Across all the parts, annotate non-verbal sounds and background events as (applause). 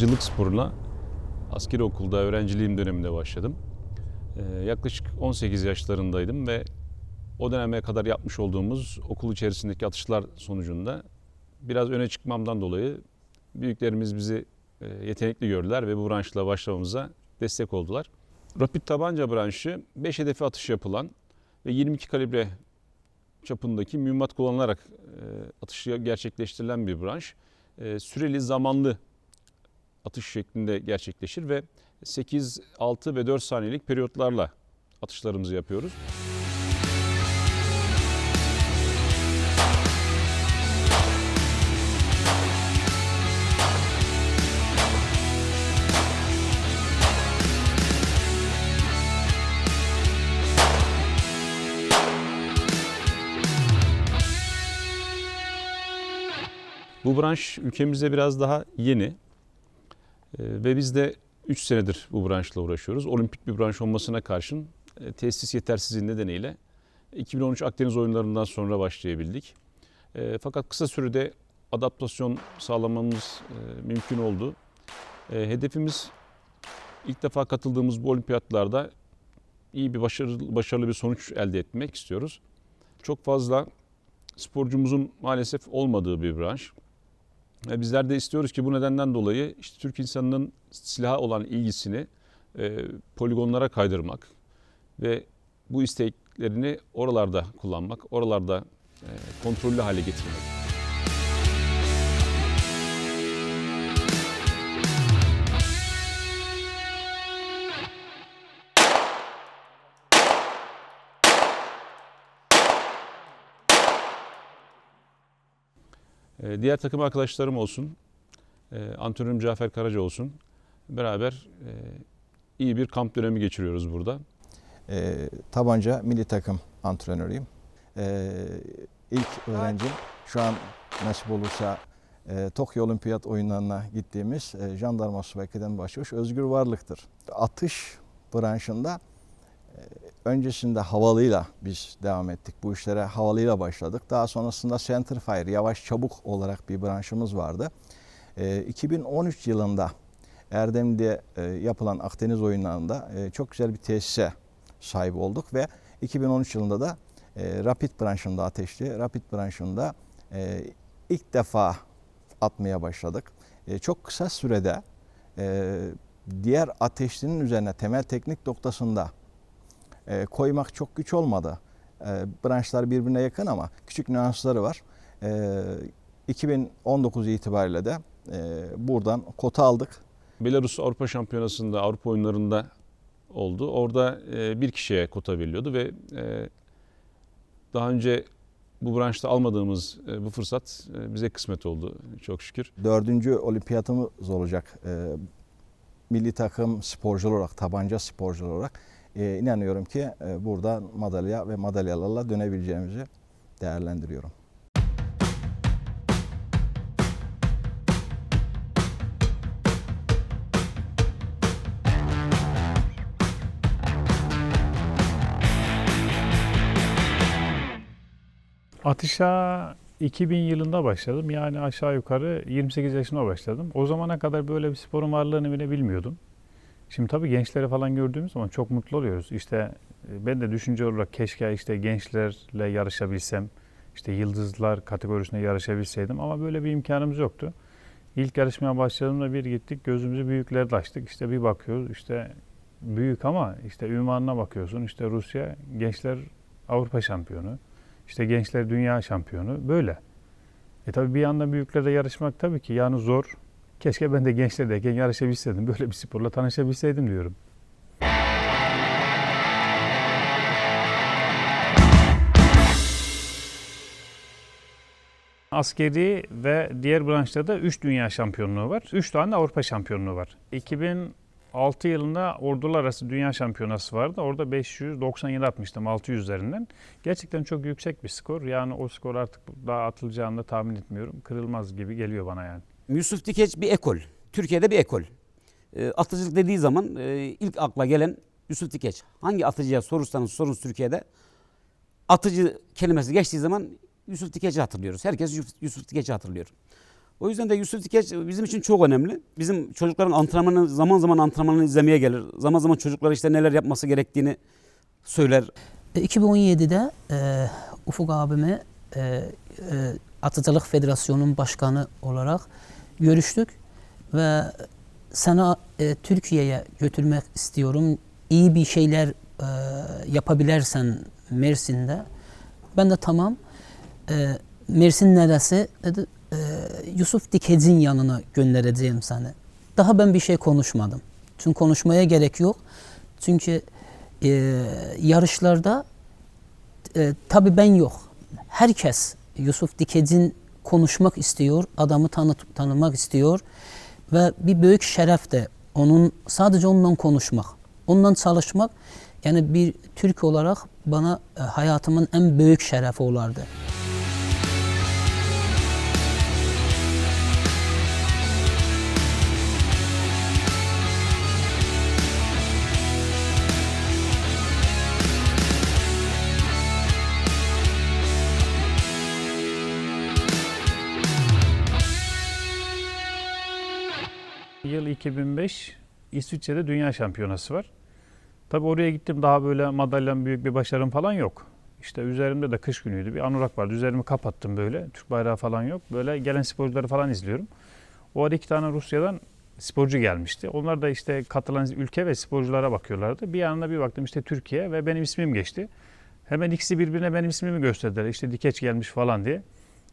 atıcılık sporuna askeri okulda öğrenciliğim döneminde başladım. Ee, yaklaşık 18 yaşlarındaydım ve o döneme kadar yapmış olduğumuz okul içerisindeki atışlar sonucunda biraz öne çıkmamdan dolayı büyüklerimiz bizi e, yetenekli gördüler ve bu branşla başlamamıza destek oldular. Rapid tabanca branşı 5 hedefe atış yapılan ve 22 kalibre çapındaki mühimmat kullanılarak e, atışı gerçekleştirilen bir branş. E, Süreli zamanlı atış şeklinde gerçekleşir ve 8, 6 ve 4 saniyelik periyotlarla atışlarımızı yapıyoruz. Bu branş ülkemizde biraz daha yeni ve biz de 3 senedir bu branşla uğraşıyoruz. Olimpik bir branş olmasına karşın e, tesis yetersizliği nedeniyle 2013 Akdeniz oyunlarından sonra başlayabildik. E, Fakat kısa sürede adaptasyon sağlamamız e, mümkün oldu. E, Hedefimiz ilk defa katıldığımız bu olimpiyatlarda iyi bir başarılı, başarılı bir sonuç elde etmek istiyoruz. Çok fazla sporcumuzun maalesef olmadığı bir branş. E, Bizler de istiyoruz ki bu nedenden dolayı işte Türk insanının silaha olan ilgisini e, poligonlara kaydırmak ve bu isteklerini oralarda kullanmak, oralarda e, kontrollü hale getirmek. E, Diğer takım arkadaşlarım olsun, e, antrenörüm Cafer Karaca olsun. Beraber e, iyi bir kamp dönemi geçiriyoruz burada. Ee, tabanca milli takım antrenörüyüm. Ee, ilk öğrencim şu an nasip olursa e, Tokyo Olimpiyat oyunlarına gittiğimiz e, Jandarma Subay Kıdem Başçavuş Özgür Varlık'tır. Atış branşında e, öncesinde havalıyla biz devam ettik. Bu işlere havalıyla başladık. Daha sonrasında center fire, yavaş çabuk olarak bir branşımız vardı. E, 2013 yılında Erdemli'de e, yapılan Akdeniz oyunlarında e, çok güzel bir tesise sahip olduk ve 2013 yılında da e, Rapid branşında ateşli, Rapid branşında e, ilk defa atmaya başladık. E, çok kısa sürede e, diğer ateşlinin üzerine temel teknik noktasında e, koymak çok güç olmadı. E, branşlar birbirine yakın ama küçük nüansları var. E, 2019 itibariyle de e, buradan kota aldık. Belarus Avrupa Şampiyonası'nda, Avrupa oyunlarında oldu. Orada e, bir kişiye kota veriliyordu ve e, daha önce bu branşta almadığımız e, bu fırsat e, bize kısmet oldu çok şükür. Dördüncü olimpiyatımız olacak. E, milli takım sporcular olarak, tabanca sporcular olarak e, inanıyorum ki e, buradan madalya ve madalyalarla dönebileceğimizi değerlendiriyorum. Atışa 2000 yılında başladım. Yani aşağı yukarı 28 yaşında başladım. O zamana kadar böyle bir sporun varlığını bile bilmiyordum. Şimdi tabii gençleri falan gördüğümüz zaman çok mutlu oluyoruz. İşte e, ben de düşünce olarak keşke işte gençlerle yarışabilsem. işte yıldızlar kategorisinde yarışabilseydim ama böyle bir imkanımız yoktu. İlk yarışmaya başladığımda bir gittik gözümüzü büyüklerde açtık. İşte bir bakıyoruz işte büyük ama işte ünvanına bakıyorsun. İşte Rusya gençler Avrupa şampiyonu. İşte gençler dünya şampiyonu böyle. E tabii bir yandan büyüklerle yarışmak tabii ki yani zor. Keşke ben de gençlerdeyken yarışabilseydim. Böyle bir sporla tanışabilseydim diyorum. Askeri ve diğer branşlarda 3 dünya şampiyonluğu var. 3 tane Avrupa şampiyonluğu var. 2006 yılında ordular arası dünya şampiyonası vardı. Orada 597 atmıştım 600 üzerinden. Gerçekten çok yüksek bir skor. Yani o skor artık daha atılacağını da tahmin etmiyorum. Kırılmaz gibi geliyor bana yani. Yusuf Dikeç bir ekol. Türkiye'de bir ekol. E, atıcılık dediği zaman e, ilk akla gelen Yusuf Dikeç. Hangi atıcıya sorursanız sorunuz Türkiye'de atıcı kelimesi geçtiği zaman Yusuf Dikeç'i hatırlıyoruz. Herkes Yusuf, Dikeç'i hatırlıyor. O yüzden de Yusuf Dikeç bizim için çok önemli. Bizim çocukların antrenmanını zaman zaman antrenmanını izlemeye gelir. Zaman zaman çocuklara işte neler yapması gerektiğini söyler. 2017'de e, Ufuk abimi e, e, Atıcılık Federasyonu'nun başkanı olarak görüştük ve sana e, Türkiye'ye götürmek istiyorum. İyi bir şeyler e, yapabilirsen Mersin'de. Ben de tamam. E, Mersin neresi? Dedi, e, Yusuf Dikec'in yanına göndereceğim seni. Daha ben bir şey konuşmadım. Çünkü konuşmaya gerek yok. Çünkü e, yarışlarda e, tabii ben yok. Herkes Yusuf Dikec'in konuşmak istiyor, adamı tanı, tanımak istiyor ve bir büyük şeref de onun sadece ondan konuşmak, ondan çalışmak yani bir Türk olarak bana e, hayatımın en büyük şerefi olardı. Yıl 2005 İsviçre'de dünya şampiyonası var. Tabii oraya gittim daha böyle madalyam büyük bir başarım falan yok. İşte üzerimde de kış günüydü bir anorak vardı. Üzerimi kapattım böyle. Türk bayrağı falan yok. Böyle gelen sporcuları falan izliyorum. O arada iki tane Rusya'dan sporcu gelmişti. Onlar da işte katılan ülke ve sporculara bakıyorlardı. Bir anda bir baktım işte Türkiye ve benim ismim geçti. Hemen ikisi birbirine benim ismimi gösterdiler. İşte Dikeç gelmiş falan diye.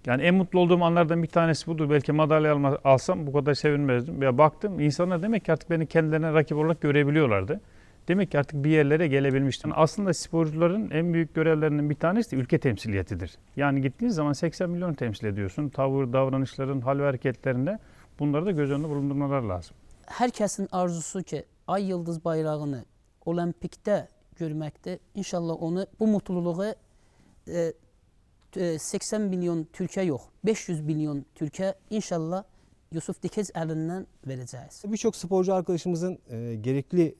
Yani en mutlu olduğum anlardan bir tanesi budur. Belki madalya alsam bu kadar sevinmezdim. Ya baktım insanlar demek ki artık beni kendilerine rakip olarak görebiliyorlardı. Demek ki artık bir yerlere gelebilmiştim. Aslında sporcuların en büyük görevlerinden bir tanesi de ülke temsiliyetidir. Yani gittiğiniz zaman 80 milyon temsil ediyorsun. Tavır, davranışların, hal ve hareketlerinde bunları da göz önünde bulundurmalar lazım. Herkesin arzusu ki ay yıldız bayrağını olimpikte görmekte. İnşallah onu bu mutluluğu e, 80 milyon Türkiye yok. 500 milyon Türkiye inşallah Yusuf Dikez elinden vereceğiz. Birçok sporcu arkadaşımızın e, gerekli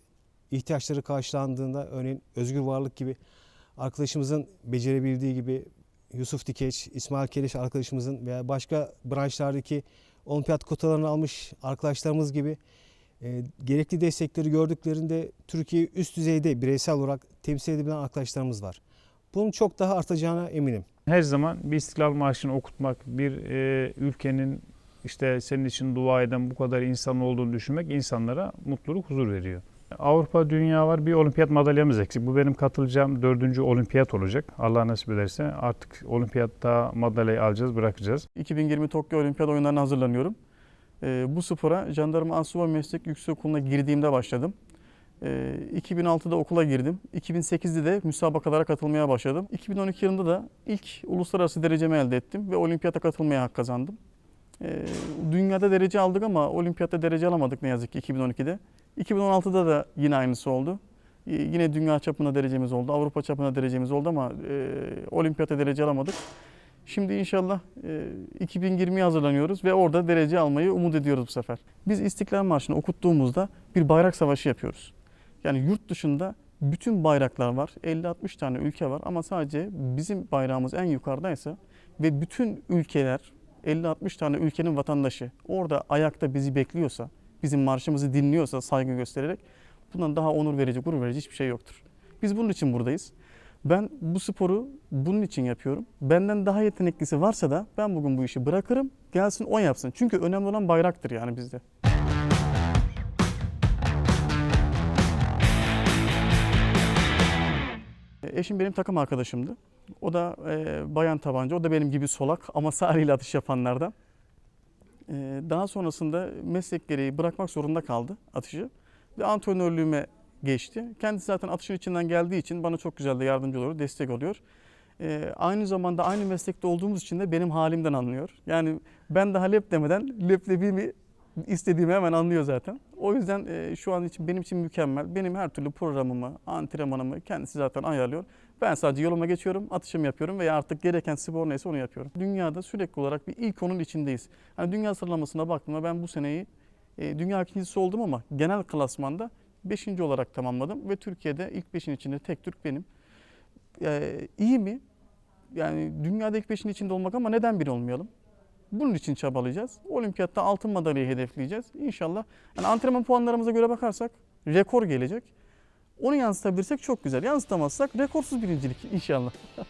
ihtiyaçları karşılandığında örneğin Özgür Varlık gibi arkadaşımızın becerebildiği gibi Yusuf Dikeç, İsmail Keleş arkadaşımızın veya başka branşlardaki olimpiyat kotalarını almış arkadaşlarımız gibi e, gerekli destekleri gördüklerinde Türkiye üst düzeyde bireysel olarak temsil edebilen arkadaşlarımız var. Bunun çok daha artacağına eminim. Her zaman bir istiklal marşını okutmak, bir e, ülkenin işte senin için dua eden bu kadar insan olduğunu düşünmek insanlara mutluluk, huzur veriyor. Avrupa, dünya var. Bir olimpiyat madalyamız eksik. Bu benim katılacağım dördüncü olimpiyat olacak. Allah nasip ederse artık olimpiyatta madalyayı alacağız, bırakacağız. 2020 Tokyo Olimpiyat Oyunları'na hazırlanıyorum. Ee, bu spora Jandarma Asubay Meslek Yüksekokulu'na girdiğimde başladım. Ee, 2006'da okula girdim. 2008'de de müsabakalara katılmaya başladım. 2012 yılında da ilk uluslararası derecemi elde ettim ve olimpiyata katılmaya hak kazandım. Ee, dünyada derece aldık ama olimpiyatta derece alamadık ne yazık ki 2012'de. 2016'da da yine aynısı oldu. Ee, Yine dünya çapında derecemiz oldu, Avrupa çapında derecemiz oldu ama e, olimpiyatta derece alamadık. Şimdi inşallah e, 2020'ye hazırlanıyoruz ve orada derece almayı umut ediyoruz bu sefer. Biz İstiklal Marşı'nı okuttuğumuzda bir bayrak savaşı yapıyoruz. Yani yurt dışında bütün bayraklar var. 50-60 tane ülke var ama sadece bizim bayrağımız en yukarıdaysa ve bütün ülkeler 50-60 tane ülkenin vatandaşı orada ayakta bizi bekliyorsa, bizim marşımızı dinliyorsa saygı göstererek bundan daha onur verici, gurur verici hiçbir şey yoktur. Biz bunun için buradayız. Ben bu sporu bunun için yapıyorum. Benden daha yeteneklisi varsa da ben bugün bu işi bırakırım. Gelsin o yapsın. Çünkü önemli olan bayraktır yani bizde. Eşim benim takım arkadaşımdı. O da e, bayan tabanca, o da benim gibi solak ama sağ eliyle atış yapanlardan. E, daha sonrasında meslek gereği bırakmak zorunda kaldı atışı ve antrenörlüğüme geçti. Kendisi zaten atışın içinden geldiği için bana çok güzel de yardımcı oluyor, destek oluyor. Ee, aynı zamanda aynı meslekte olduğumuz için de benim halimden anlıyor. Yani ben daha lep demeden leblebi istediğimi hemen anlıyor zaten. O yüzden e, şu an için benim için mükemmel. Benim her türlü programımı, antrenmanımı kendisi zaten ayarlıyor. Ben sadece yoluma geçiyorum, atışımı yapıyorum veya artık gereken spor neyse onu yapıyorum. Dünyada sürekli olarak bir ilk onun içindeyiz. Hani dünya sıralamasına baktığımda ben bu seneyi e, dünya ikincisi oldum ama genel klasmanda 5. olarak tamamladım ve Türkiye'de ilk 5'in içinde tek Türk benim. Ee, iyi mi? Yani dünyada ilk 5'in içinde olmak ama neden bir olmayalım? Bunun için çabalayacağız. Olimpiyatta altın madalyayı hedefleyeceğiz. İnşallah. Yani antrenman puanlarımıza göre bakarsak rekor gelecek. Onu yansıtabilirsek çok güzel. Yansıtamazsak rekorsuz birincilik inşallah. (laughs)